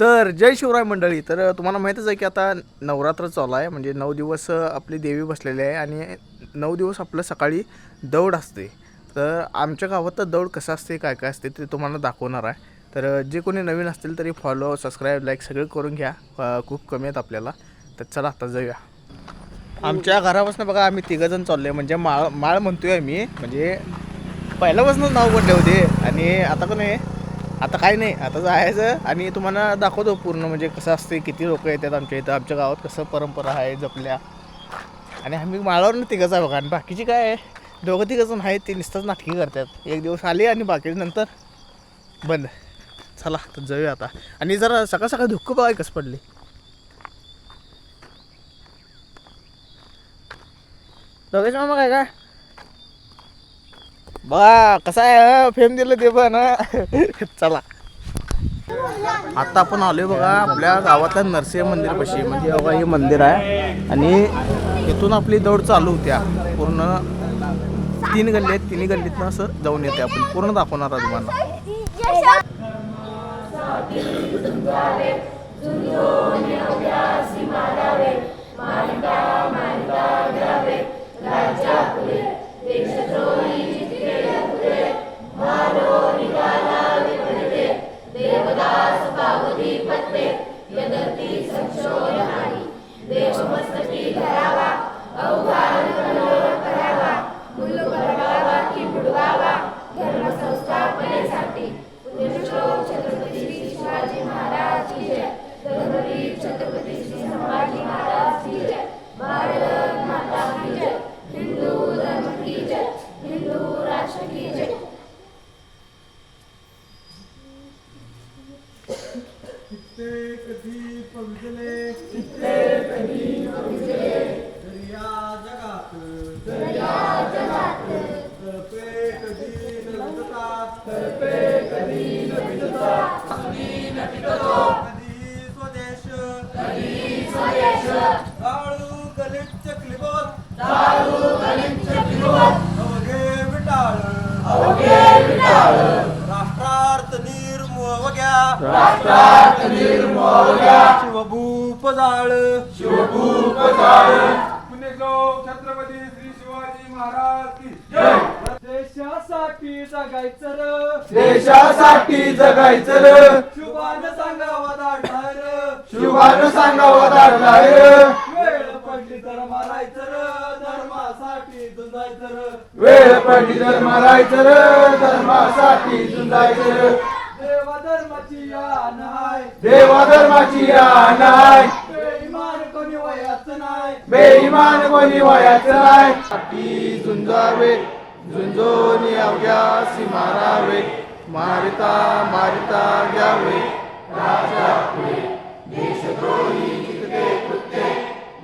तर जय शिवराय मंडळी. तर तुम्हाला माहीतच आहे की आता नवरात्र चालू आहे. म्हणजे नऊ दिवस आपली देवी बसलेली आहे आणि नऊ दिवस आपलं सकाळी दौड असते. तर आमच्या गावात तर दौड कसं असते काय काय असते ते तुम्हाला दाखवणार आहे. तर जे कोणी नवीन असतील तरी फॉलो सबस्क्राईब लाईक सगळं करून घ्या. खूप कमी आहेत आपल्याला. तर चला आता जाऊया. आमच्या घरापासून बघा आम्ही तिघंजण चाललो म्हणजे माळ माळ म्हणतोय मी म्हणजे पहिल्यापासूनच नाव पडले होते. आणि आता पण आहे? आता काय नाही आता जायचं. आणि तुम्हाला दाखवतो पूर्ण म्हणजे कसं असते किती लोक येतात आमच्या इथं आमच्या गावात कसं परंपरा आहे जपल्या. आणि आम्ही माळावर तिघंच आहे बघा आणि बाकीची काय आहे? दोघं तिघंजण आहेत ते नुसतंच नाटकी करतात. एक दिवस आले आणि बाकी नंतर बंद. चला तर जाऊया आता. आणि जरा सकाळ सकाळ धुक्क बघा कसं पडली. दोघेच मामा काय काय? बा कसा आहे फेम दिलं ते पण चला. आता आपण आलोय बघा आपल्या गावातल्या नरसिंह मंदिर पशी. म्हणजे बघा हे मंदिर आहे. आणि इथून आपली दौड चालू होत्या. पूर्ण तीन गल्ली आहेत. तिन्ही गल्लीतनं असं जाऊन येते आपण. पूर्ण दाखवणार आहे तुम्हाला. the पुण्यश्लोक छत्रपती श्री शिवाजी महाराज की जय! देशासाठी जगायचं र. देशासाठी जगायचं र. शुभान सांगावा दाढणार शुभान सांगावं दाडलाय वेळ पडली तर मारायचं र. धर्मासाठी झुंजायचं र. वेळ पडली तर मारायचं र. धर्मासाठी झुंजायचं र. देवा धर्माची यान हाय देवा धर्माची रान आहे बेईमान कोणी वयाचं नाही बेईमान कोणी वयाचं नाही साठी झुंजावे झुंजोनी अवघ्यासी मारावे मारिता मारिता घ्यावे. राजा पुढे. देशद्रोही जितके कृत्ये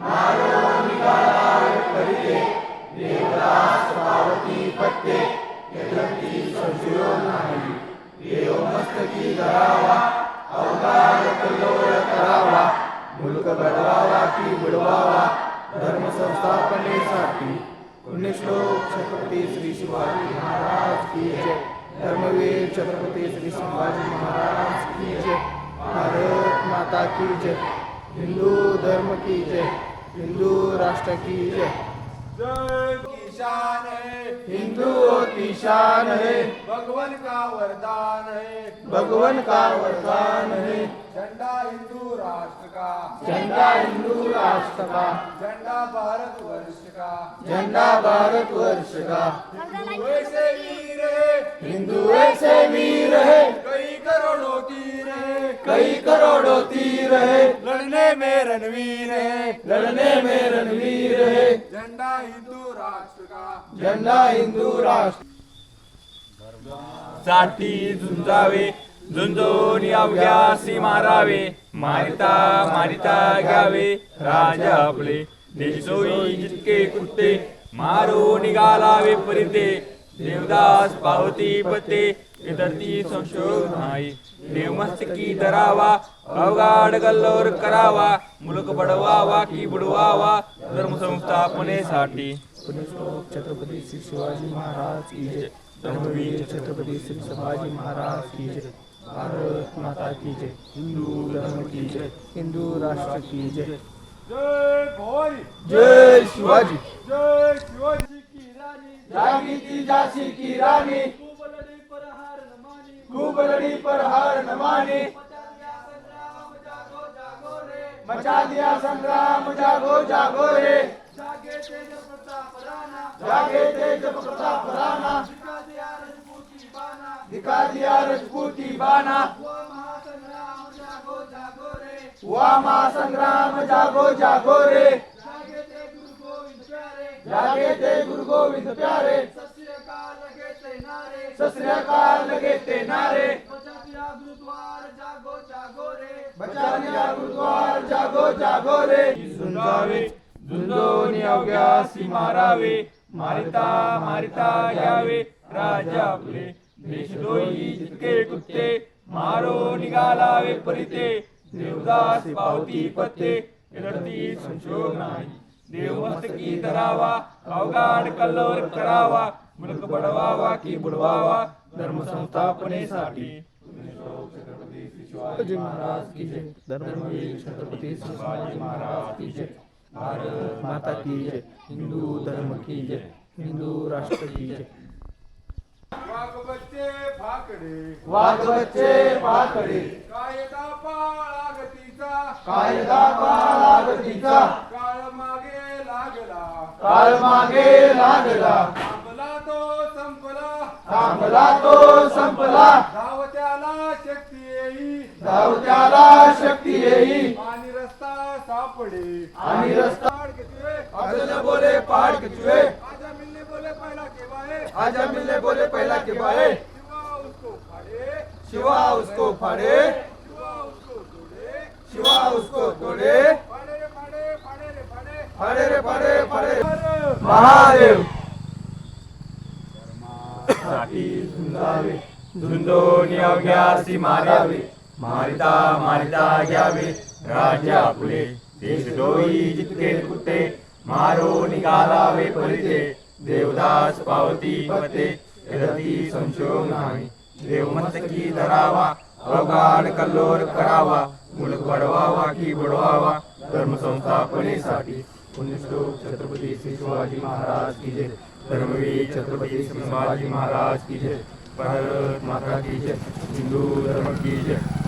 मारो निघालावे करिते. देवदास पावती पत्ते यद्यपि संशयो नाही. देव मस्तकी की शान है। भगवान का वरदान है। भगवन का वरदान है। झंडा हिंदू राष्ट्र का? झंडा हिंदू राष्ट्र का? झंडा भारत वर्ष का? झंडा भारत वर्ष का? वैसे वीर है। हिंदू ऐसे वीर है। कई करोड़ों तीर है। कई करोड़ों तीर है। लड़ने में रणवीर है। लड़ने में रणवीर है। झंडा हिंदू राष्ट्र का? झंडा हिंदू राष्ट्र। साठी झुंजावे। झुंजोनी अवघ्यासी मारावे मारिता मारिता घ्यावे राजा आपले. देशोई जितके कृत्ये मारो निघालावे परिते देवदास पावती पते विदर्ती संशोध नाही. देवमस्तकी धरावा अवघाड गल्लोर करावा मुलक बडवावा की बुडवावा धर्म संस्थापनेसाठी पुण्यश्लोक छत्रपती श्री शिवाजी महाराज की जय. छत्रपती श्री शिवाजी महाराज की जय. भारत माता की जय हिंदू धर्म की जय हिंदू राष्ट्र की जय। जय भवानी जय शिवाजी। जय शिवाजी की राणी जागी ती झाशी की खूप लढी पर हार न मानी। लढी पर हार न माने। मचा दिया संग्राम जागो जागो रे मचा दिया संग्राम जागो जागो रे। जागे तेज प्रताप राणा। जागे तेज प्रताप राणा दिखा दिया रजपूती बाना व महासंग्राम जागो जागो रे वा महासंग्राम जागो जागो रे जागे ते गुरु गोविंद प्यारे. जागे लगे ते नारे. सस्त्रकाल बचा दिया गुरुद्वार जागो जागो रे बचा दिया गुरुद्वार झुंजावे झुंजोनी अवघ्यासी मारावे मारिता मारिता यावे राजा आपले. देशद्रोही जितके कुत्ते मारो निघालावे परिते देवदास पावती पत्ते रडती संशोग नाही. देवमस्तकी धरावा अवगाड कल्लोर करावा मुलक बडवावा की बुडवावा धर्म संस्थापनेसाठी शिवाजी महाराज की जय. धर्मवीर छत्रपती शिवाजी महाराज की जय. भारत माता की जय. हिंदू धर्म की जय. हिंदू राष्ट्र की जय. बच्चे फाकडे. वाघ बच्चे पाकडे कायदा पाळागतीचा. कायदा बाळागतीचा काळ मागे लागला. काळ मागे लागला. थांबला तो संपला. थांबला तो संपला. धावत्याला शक्ती येई. धावत्याला शक्ती येई. आणि रस्ता सापडे. आणि रस्ता पाड कितवे अजल बोले पहाड़ के चूहे आजा मिलने बोले पहला के बाए आजा मिलने बोले पहला के बारे शिवा उसको फाड़े. शिवा उसको तोड़े. फाड़े रे फाड़े फाड़े. महादेव. साठी झुंजावे. झुंजोनी अवघ्यासी मारावे. मारिता मारिता घ्यावे. राजा आपले डोई जितके कुत्ते मारो निघालावे परिते देवदास पावती पते रती संशोध नाही. देव धरावा अवघाड कल्लोर करावा मुलक बडवावा की बुडवावा धर्म संस्थापनेसाठी पुण्यश्लोक छत्रपती श्री शिवाजी महाराज की जय. धर्मवीर छत्रपती श्री शिवाजी महाराज की जय. भारत माता की जय. हिंदू धर्म की जय.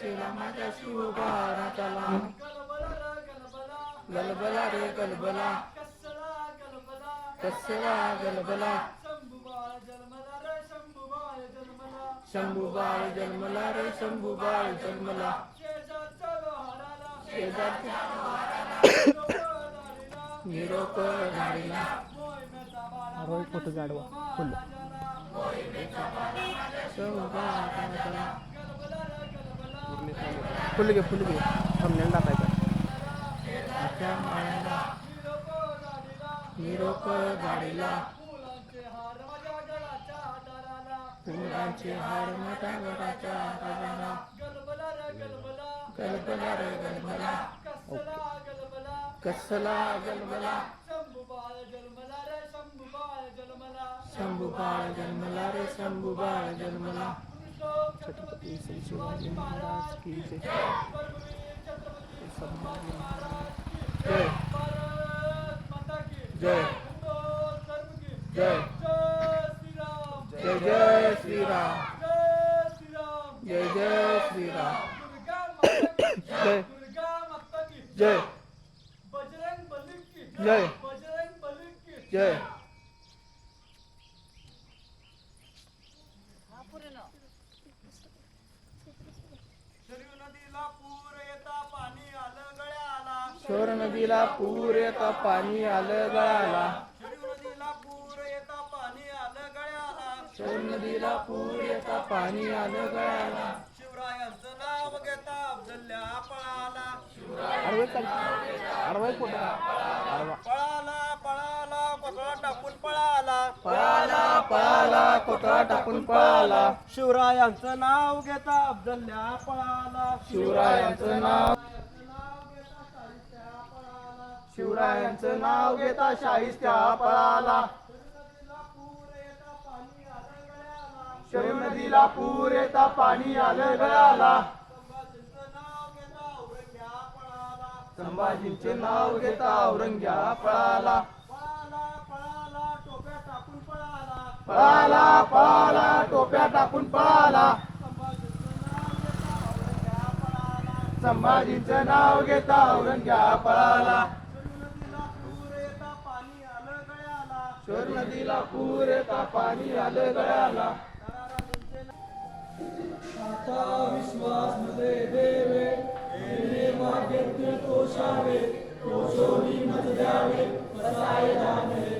शेला माझ्या शिवबा राजाला गलबला र गलबला गलबला रे गलबला। कस्सला गलबला। कसेला गलबला जन्मला रे शंभुबाळ जन्मला। जन्मला रे जन्मला शेजारच्या लोहाराला शेजारच्या निरोप झाडीला बाळा फोटो गाडवा फुल फुल घे फुल घे थंबनेल टाकायचा आख्या माळ्याला निरोप झाडीला फुलांचे हार माझ्या गळाच्या हाताला फुलांचे हार मोठ्या वडाच्या हाताला गलबला। रे गलबला गलबला रे गलबला कस्सला गलबला कसला गलबला शंभुबाळ जन्मला रे शंभुबाळ जन्मला शंभूबाळ जन्मला रे शंभूबाळ जन्मला छत्रपती श्री शिवाजी महाराज की जय महाराज जय जय जय जय श्रीराम जय जय श्रीराम जय जय जय श्रीराम दुर्गा जय दुर्गा माता की जय बजरंग बली की जय बजरंग बली की जय शरीर नदीला पूर येता पाणी आलं गळ्याला. शोर नदीला पूर येता पाणी आलं गळाला शरीर नदीला पूर येता पाणी आलं गळ्याला. शोर नदीला पूर येता पाणी आलं गळाला शिवरायांचं नाव घेता अफजल्या पळाला. चाल. पळाला पळाला टाकून पळाला. पळाला. पळाला कोठा टाकून पळाला शिवरायांचं नाव घेता अब्दल्या पळाला शिवरायांचं नाव शिवरायांचं नाव घेता शाहिस्त्या पळाला शरीर नदीला पूर येता पाणी आलं गळाला. संभाजींचे नाव घेता औरंग्या पळाला पळाला पळाला टोप्या टाकून पळाला संभाजीचं नाव घेता आवरून घ्या पळाला शोर नदीला पूर येता पाणी आलं गळाला. आता विश्वास देवे देवे मागे तो शावे तो शोनी मत द्यावे पसाय जावे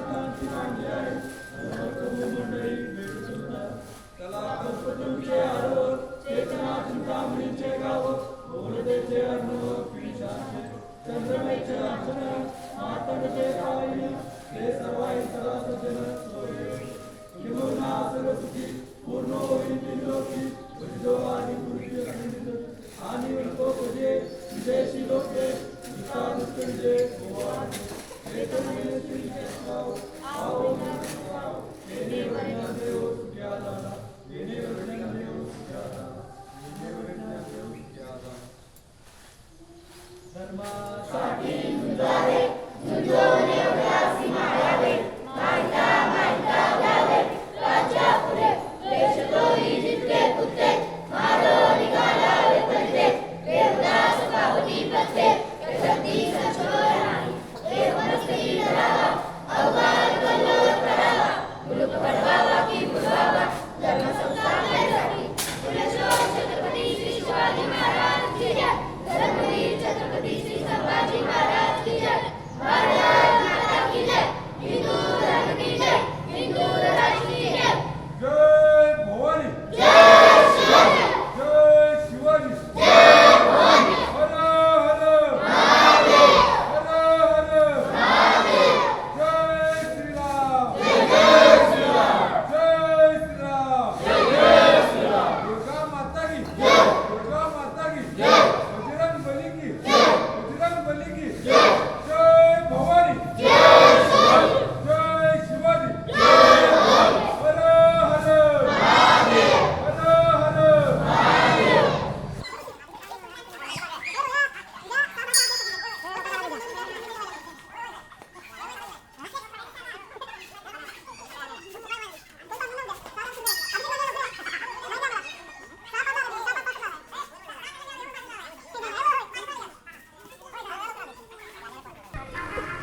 Thank you.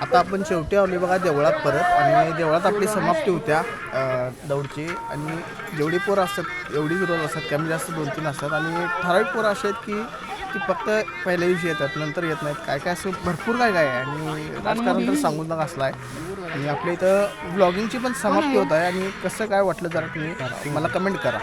आता आपण शेवटी आली बघा देवळात परत आणि देवळात आपली समाप्ती होत्या दौडची. आणि जेवढी पोरं असतात एवढीच रोज असतात कमी जास्त दोन तीन असतात. आणि ठराविक पोरं असे आहेत की ती फक्त पहिल्या दिवशी येतात नंतर येत नाहीत. काय काय असं भरपूर काय काय आहे. आणि राजकारण तर सांगून नका असला आहे. आणि आपल्या इथं ब्लॉगिंगची पण समाप्ती होत आहे. आणि कसं काय वाटलं जरा तुम्ही मला कमेंट करा.